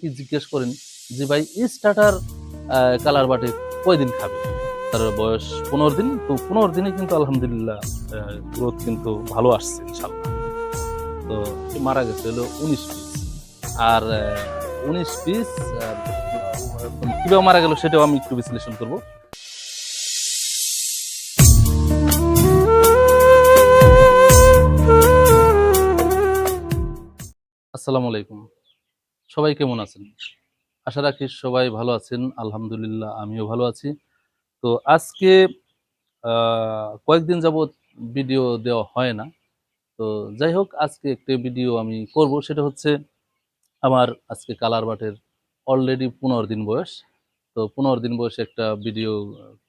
অনেকেই জিজ্ঞেস করেন যে, ভাই স্টার্টার কালার বাটে কয়দিন খাবে? তার বয়স পনেরো দিন, তো পনেরো দিনে কিন্তু আলহামদুলিল্লাহ গ্রোথ কিন্তু ভালো আসছে তো মারা গেছে হলো উনিশ পিস আর উনিশ পিস কীভাবে মারা গেল সেটাও আমি একটু বিশ্লেষণ করব। আসসালামু আলাইকুম। সবাই কেমন আছেন? আশা রাখি সবাই ভালো আছেন। আলহামদুলিল্লাহ, আমিও ভালো আছি। তো আজকে কয়েকদিন যাবৎ ভিডিও দেওয়া হয় না। তো যাই হোক, আজকে একটি ভিডিও আমি করব। সেটা হচ্ছে আমার আজকে কালার বাটের অলরেডি পনেরো দিন বয়স। তো পনেরো দিন বয়সে একটা ভিডিও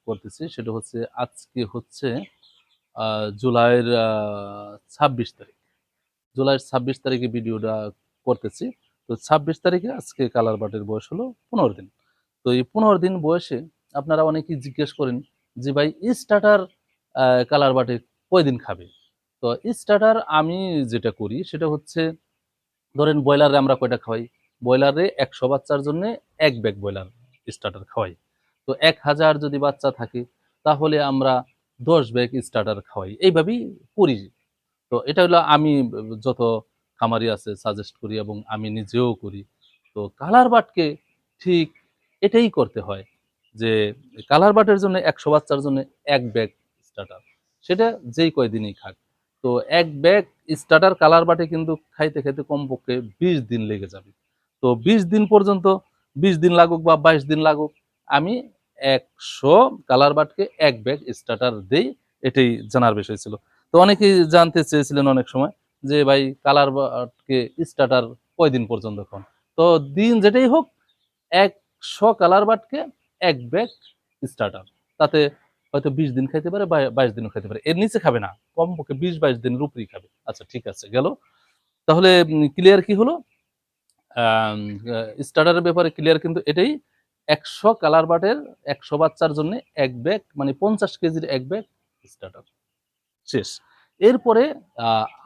করতেছি। সেটা হচ্ছে, আজকে হচ্ছে জুলাইয়ের ছাব্বিশ তারিখ। জুলাইয়ের ছাব্বিশ তারিখে ভিডিওটা করতেছি। তো ছাব্বিশ তারিখে আজকে কালার বাটের বয়স হলো পনেরো দিন। তো এই পনেরো দিন বয়সে আপনারা অনেকেই জিজ্ঞেস করেন যে, ভাই স্টার্টার কালার বাটে কয়দিন খাবে? তো স্টার্টার আমি যেটা করি সেটা হচ্ছে, ধরেন ব্রয়লারে আমরা কয়টা খাওয়াই? ব্রয়লারে একশো বাচ্চার জন্য এক ব্যাগ ব্রয়লার স্টার্টার খাওয়াই। তো এক হাজার যদি বাচ্চা থাকে, তাহলে আমরা দশ ব্যাগ স্টার্টার খাওয়াই। এইভাবেই করি। তো এটা হলো আমি যত খামারি আছে সাজেস্ট করি এবং আমি নিজেও করি। তো কালার বাটকে ঠিক এটাই করতে হয় যে কালার বাটের জন্য একশো বাচ্চার জন্য এক ব্যাগ স্টার্টার সেটা যেই কয়দিনই খাক। তো এক ব্যাগ স্টার্টার কালার বাটে কিন্তু খাইতে খাইতে কমপক্ষে বিশ দিন লেগে যাবে। তো বিশ দিন পর্যন্ত, বিশ দিন লাগুক বা বাইশ দিন লাগুক, আমি একশো কালার বাটকে এক ব্যাগ স্টার্টার দেই, এটাই জানার বিষয় ছিল। তো অনেকেই জানতে চেয়েছিলেন অনেক সময় যে ভাই কালার বাটকে স্টার্টার কয়দিন পর্যন্ত খান তো দিন যেটাই হোক, একশো কালার বাটকে এক ব্যাগ স্টার্টার। তাতে হয়তো বিশ দিন খাইতে পারে বাইশ দিনও খাইতে পারে। এর নিচে খাবে না, কমপক্ষে বিশ বাইশ দিনের উপরেই খাবে। আচ্ছা ঠিক আছে, গেল। তাহলে ক্লিয়ার কি হলো? স্টার্টারের ব্যাপারে ক্লিয়ার কিন্তু এটাই। একশো কালার বাটের একশো বাচ্চার জন্য এক ব্যাগ মানে পঞ্চাশ কেজির এক ব্যাগ স্টার্টার। শেষ। এরপরে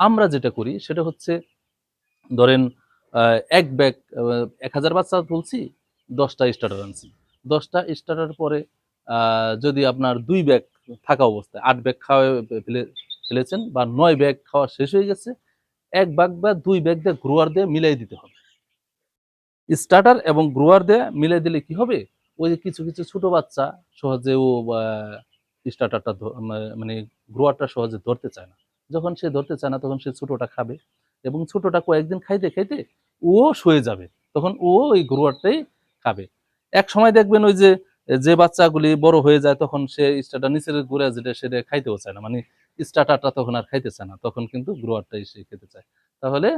আমরা যেটা করি সেটা হচ্ছে, ধরেন এক ব্যাগ এক হাজার বাচ্চা তুলছি দশটা স্টার্টার আনছি। দশটা স্টার্টার পরে যদি আপনার দুই ব্যাগ থাকা অবস্থায়, আট ব্যাগ খাওয়া ফেলে, ফেলেছেন বা নয় ব্যাগ খাওয়া শেষ হয়ে গেছে, এক ব্যাগ বা দুই ব্যাগ দিয়ে গ্রোয়ার দিয়ে মিলাই দিতে হবে। স্টার্টার এবং গ্রোয়ার দিয়ে মিলাই দিলে কি হবে? ওই যে কিছু কিছু ছোট বাচ্চা সহজে ও স্টার্টারটা মানে গ্রোয়ারটা সহজে ধরতে চায় না। যখন সে ধরতে চায় না, তখন সে ছোটটা খাবে এবং ছোটটা কয়েকদিন খাইতে খাইতে ও শুয়ে যাবে। তখন ও ওই গ্রোয়ারটাই খাবে। এক সময় দেখবেন ওই যে যে বাচ্চাগুলি বড় হয়ে যায়, তখন সে স্টার্টার নিচের ঘুরে যেটা সেটা খাইতেও চায় না। মানে স্টার্টারটা তখন আর খাইতে চায় না, তখন কিন্তু গ্রোয়ারটাই সে খেতে চায়। তাহলে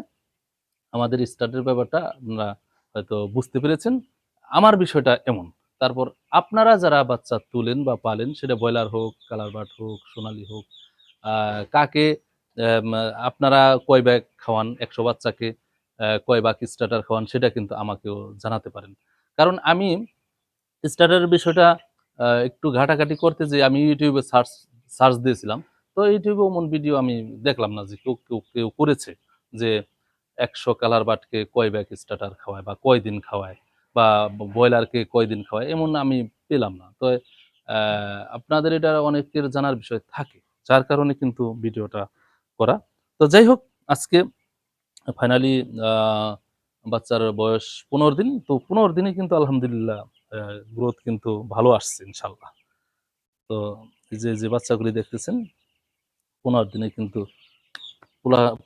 আমাদের স্টার্টের ব্যাপারটা আপনারা হয়তো বুঝতে পেরেছেন। আমার বিষয়টা এমন। তারপর আপনারা যারা বাচ্চা তুলেন বা পালেন, সেটা ব্রয়লার হোক, কালার বাট হোক, সোনালি হোক কাকে আপনারা কয় ব্যাগ খাওয়ান? একশো বাচ্চাকে কয় বাক স্টার্টার খাওয়ান? সেটা কিন্তু আমাকেও জানাতে পারেন। কারণ আমি স্টার্টারের বিষয়টা একটু ঘাটাঘাটি করতে যে আমি ইউটিউবে সার্চ সার্চ দিয়েছিলাম। তো ইউটিউবে এমন ভিডিও আমি দেখলাম না যে কেউ কেউ কেউ করেছে যে একশো কালার বাটকে কয় ব্যাগ স্টার্টার খাওয়ায় বা কয় দিন খাওয়ায় বা ব্রয়লারকে কয় দিন খাওয়ায়, এমন আমি পেলাম না। তো আপনাদের এটা অনেকের জানার বিষয় থাকে। যার কারণে কিন্তু ভিডিওটা করা। তো যাই হোক, আজকে ফাইনালি বাচ্চার বয়স পনেরো দিন। তো পনেরো দিনে কিন্তু আলহামদুলিল্লাহ গ্রোথ কিন্তু ভালো আসছে ইনশাল্লাহ তো যে যে বাচ্চাগুলি দেখতেছেন, পনেরো দিনে কিন্তু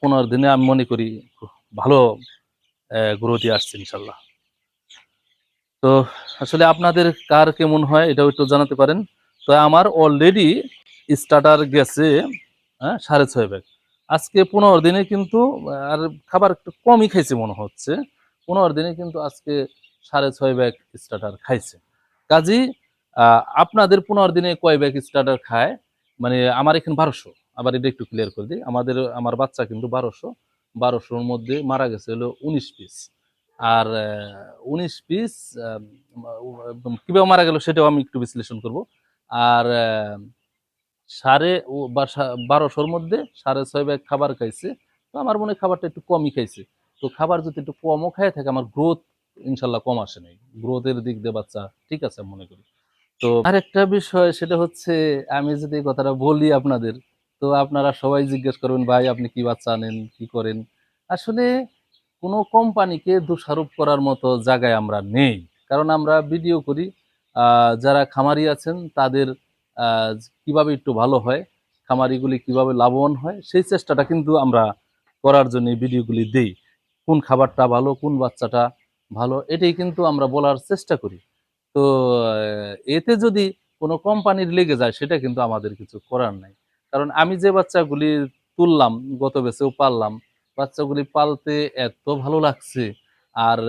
পনেরো দিনে আমি মনে করি ভালো গ্রোথই আসছে ইনশাল্লাহ তো আসলে আপনাদের কার কেমন হয় এটাও একটু জানাতে পারেন। তো আমার অলরেডি স্টার্টার গেছে হ্যাঁ সাড়ে ছয় ব্যাগ আজকে পনেরো দিনে কিন্তু, আর খাবার একটু কমই খাইছে মনে হচ্ছে। পনেরো দিনে কিন্তু আজকে সাড়ে ছয় ব্যাগ স্টার্টার খাইছে। কাজী আপনাদের পনেরো দিনে কয় ব্যাগ স্টার্টার খায়? মানে আমার এখানে বারোশো। আবার এটা একটু ক্লিয়ার করে দিই। আমাদের, আমার বাচ্চা কিন্তু বারোশো। বারোশোর মধ্যে মারা গেছে হলো উনিশ পিস আর উনিশ পিস কীভাবে মারা গেল সেটাও আমি একটু বিশ্লেষণ করব। আর সাড়ে বারোশোর মধ্যে সাড়ে ছয় ব্যাগ খাবার খাইছে। তো আমার মনে খাবারটা একটু কমই খাইছে। তো খাবার যদি একটু কমও খাই থাকে, আমার গ্রোথ ইনশাল্লাহ কম আসে নাই। গ্রোথের দিক দিয়ে বাচ্চা, ঠিক আছে মনে করি। তো আরেকটা বিষয়, সেটা হচ্ছে, আমি যদি এই কথাটা বলি আপনাদের, তো আপনারা সবাই জিজ্ঞেস করবেন, ভাই, আপনি কি বাচ্চা আনেন? কি করেন? আসলে কোনো কোম্পানিকে দোষারোপ করার মতো জায়গায় আমরা নেই। কারণ আমরা ভিডিও করি যারা খামারি আছেন, তাদের কীভাবে একটু ভালো হয়, খামারিগুলি কীভাবে লাভবান হয়, সেই চেষ্টাটা কিন্তু আমরা করার জন্য ভিডিওগুলি দেই। কোন খাবারটা ভালো, কোন বাচ্চাটা ভালো, এটাই কিন্তু আমরা বলার চেষ্টা করি। তো এতে যদি কোনো কোম্পানির লেগে যায়, সেটা কিন্তু আমাদের কিছু করার নাই। কারণ আমি যে বাচ্চাগুলি তুললাম, গত বেছেও পাললাম, বাচ্চাগুলি পালতে এত ভালো লাগছে, আর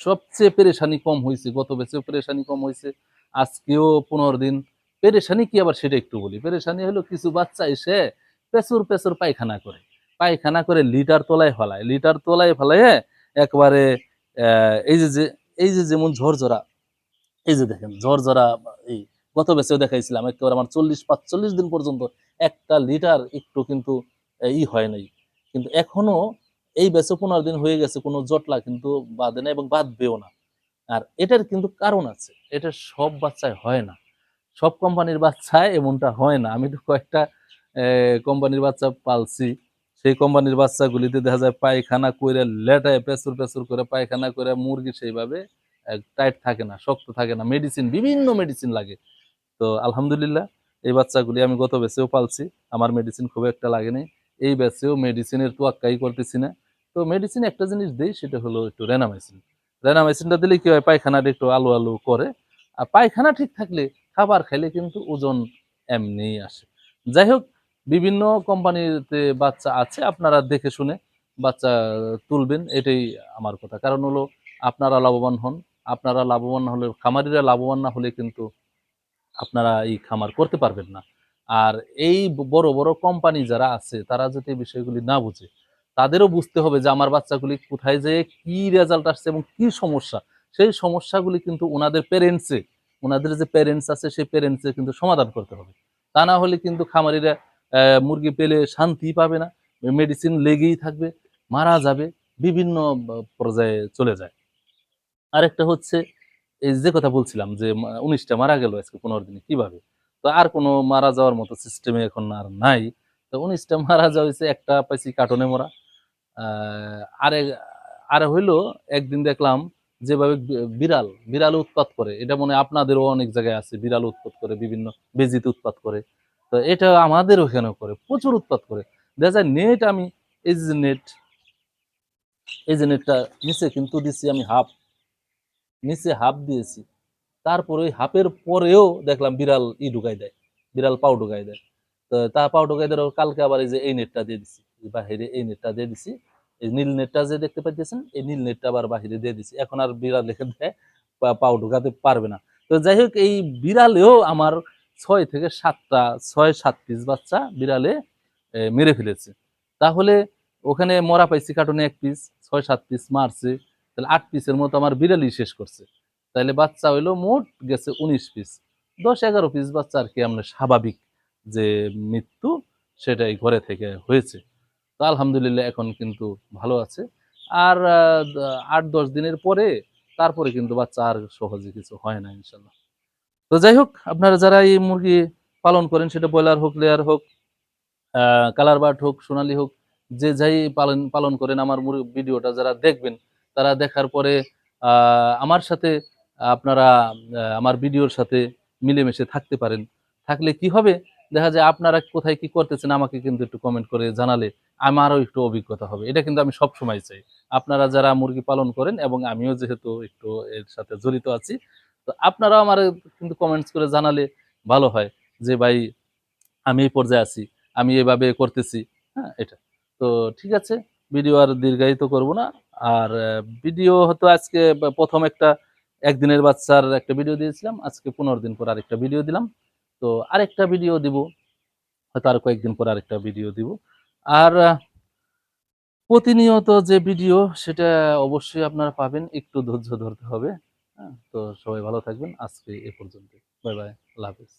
সবচেয়ে পেরেশানি কম হয়েছে, গত বেছেও পেরেশানি কম হয়েছে, আজকেও পনেরো দিন পেরেশানি কি আবার সেটা একটু বলি? পেরেশানি হলো কিছু বাচ্চা এসে পেছুর পেছুর পায়খানা করে। পায়খানা করে লিটার তলায় ফেলায়। লিটার তলায় ফেলায় একবারে এই যে যে, এই যে যেমন ঝরঝরা, এই যে দেখেন ঝরঝরা, এই গত বেচেও দেখাইছিলাম, একেবারে আমার চল্লিশ, পাঁচচল্লিশ দিন পর্যন্ত একটা লিটার একটু কিন্তু ই হয় নাই। কিন্তু এখনও এই বেচে পনেরো দিন হয়ে গেছে, কোনো জটলা কিন্তু বাঁধে না এবং বাঁধবেও না। আর এটার কিন্তু কারণ আছে। এটা সব বাচ্চায় হয় না। সব কোম্পানির বাচ্চায় এমনটা হয় না। আমি তো কয়েকটা কোম্পানির বাচ্চা পালছি। সেই কোম্পানির বাচ্চাগুলিতে দেখা যায় পায়খানা করে লেটায় পেঁচুর পেঁচুর করে, পায়খানা করে মুরগি সেইভাবে টাইট থাকে না, শক্ত থাকে না। মেডিসিন, বিভিন্ন মেডিসিন লাগে। তো আলহামদুলিল্লাহ, এই বাচ্চাগুলি আমি গত বেচেও পালছি। আমার মেডিসিন খুব একটা লাগেনি। এই বেচেও মেডিসিনের তোয়াক্কাই করতেছি না। তো মেডিসিন একটা জিনিস দেই, সেটা হলো একটু রেনামাইসিন। রেনামাইসিনটা দিলে কি হয়, পায়খানাটা একটু আলু আলু করে। আর পায়খানা ঠিক থাকলে খাবার খেলে কিন্তু ওজন এমনি আসে। যাই হোক বিভিন্ন কোম্পানিতে বাচ্চা আছে, আপনারা দেখে শুনে বাচ্চা তুলবেন, এটাই আমার কথা। কারণ হলো, আপনারা লাভবান হন, আপনারা লাভবান না হলে, খামারিরা লাভবান না হলে কিন্তু আপনারা এই খামার করতে পারবেন না। আর এই বড় বড় কোম্পানি যারা আছে, তারা যদি এই বিষয়গুলি না বুঝে, তাদেরও বুঝতে হবে যে আমার বাচ্চাগুলি কোথায় যেয়ে কি রেজাল্ট আসছে এবং কি সমস্যা। সেই সমস্যাগুলি কিন্তু ওনাদের প্যারেন্টসে ওনাদের যে প্যারেন্টস আছে, সেই প্যারেন্টসে কিন্তু সমাধান করতে হবে। তা না হলে কিন্তু খামারিরা মুরগি পেলে শান্তি পাবে না। মেডিসিন লেগেই থাকবে, মারা যাবে, বিভিন্ন পর্যায়ে চলে যায়। আরেকটা হচ্ছে, এই যে কথা বলছিলাম যে উনিশটা মারা গেল আজকে পনেরো দিনে, কীভাবে? তো আর কোনো মারা যাওয়ার মতো সিস্টেমে এখন আর নাই। তো উনিশটা মারা যাওয়া হয়েছে, একটা পাইছি কার্টনে মরা। আরে আরে হইল, একদিন দেখলাম যেভাবে বিড়াল বিড়াল উৎপাত করে, এটা মনে আপনাদেরও অনেক জায়গায় আছে, বিড়াল উৎপাত করে, বিভিন্ন বেজিতে উৎপাত করে। তো এটা আমাদের ওখানেও করে, প্রচুর উৎপাত করে। দেখা যায় নেট আমি, এই যে নেট এই যে নেটটা নিচে কিন্তু দিছি আমি হাফ নিচে হাফ দিয়েছি। তারপরে ওই হাফের পরেও দেখলাম বিড়াল ই ঢুকাই দেয়, বিড়াল পাও ঢুকাই দেয়। তো তা পাও ঢুকাই দেওয়ার কালকে আবার এই যে এই নেটটা দিয়ে দিছি, বাহিরে এই নেটটা দিয়ে দিছি। এই নীল নেটটা যে দেখতে পাচ্ছেন এই নীল নেটটা আবার বাহিরে দিয়ে দিছি। এখন আর বিড়াল পা- পাও ঢুকাতে পারবে না। তো যাই হোক, এই বিড়ালেও আমার ছয় থেকে সাতটা, ছয়, সাত পিস বাচ্চা বিড়ালে মেরে ফেলেছে। তাহলে ওখানে মরা পাইছি কার্টুনে এক পিস ছয়, সাত পিস মারছে, তাহলে আট পিসের মতো আমার বিড়ালই শেষ করছে। তাহলে বাচ্চা হইল মোট গেছে উনিশ পিস দশ, এগারো পিস বাচ্চা আর কি আমরা স্বাভাবিক যে মৃত্যু সেটাই ঘরে থেকে হয়েছে। তো আলহামদুলিল্লাহ এখন কিন্তু ভালো আছে। আর আট, দশ দিনের পরে তারপরে কিন্তু বাচ্চা আর সহজে কিছু হয় না ইনশাল্লাহ তো যাই হোক, আপনারা যারা এই মুরগি পালন করেন, সেটা ব্রয়লার হোক, লেয়ার হোক কালার বার্ড হোক, সোনালি হোক, যে যাই পালন পালন করেন আমার মুর- ভিডিওটা যারা দেখবেন, তারা দেখার পরে আমার সাথে আপনারা আমার ভিডিওর সাথে মিলেমিশে থাকতে পারেন। থাকলে কি হবে? দেখা যায় আপনারা কোথায় কি করতেছেন, আমাকে কিন্তু একটু কমেন্ট করে জানালে আমারও একটু অভিজ্ঞতা হবে। এটা কিন্তু আমি সব সময় চাই। আপনারা যারা মুরগি পালন করেন এবং আমিও যেহেতু একটু এর সাথে জড়িত আছি, তো আপনারাও আমার কিন্তু কমেন্টস করে জানালে ভালো হয় যে, ভাই, আমি এই পর্যায়ে আছি, আমি এভাবে করতেছি। হ্যাঁ এটা। তো ঠিক আছে, ভিডিও আর দীর্ঘায়িত করব না। আর ভিডিও হয়তো আজকে প্রথম একটা একদিনের বাচ্চার একটা ভিডিও দিয়েছিলাম, আজকে পনেরো দিন পর আরেকটা ভিডিও দিলাম। তো আরেকটা ভিডিও দিব, হয়তো আর কয়েকদিন পর আরেকটা ভিডিও দিব। আর প্রতিনিয়ত যে ভিডিও সেটা অবশ্যই আপনারা পাবেন, একটু ধৈর্য ধরতে হবে হ্যাঁ? তো সবাই ভালো থাকবেন, আজকে এ পর্যন্ত বাই বাই, আল্লাহ হাফিজ।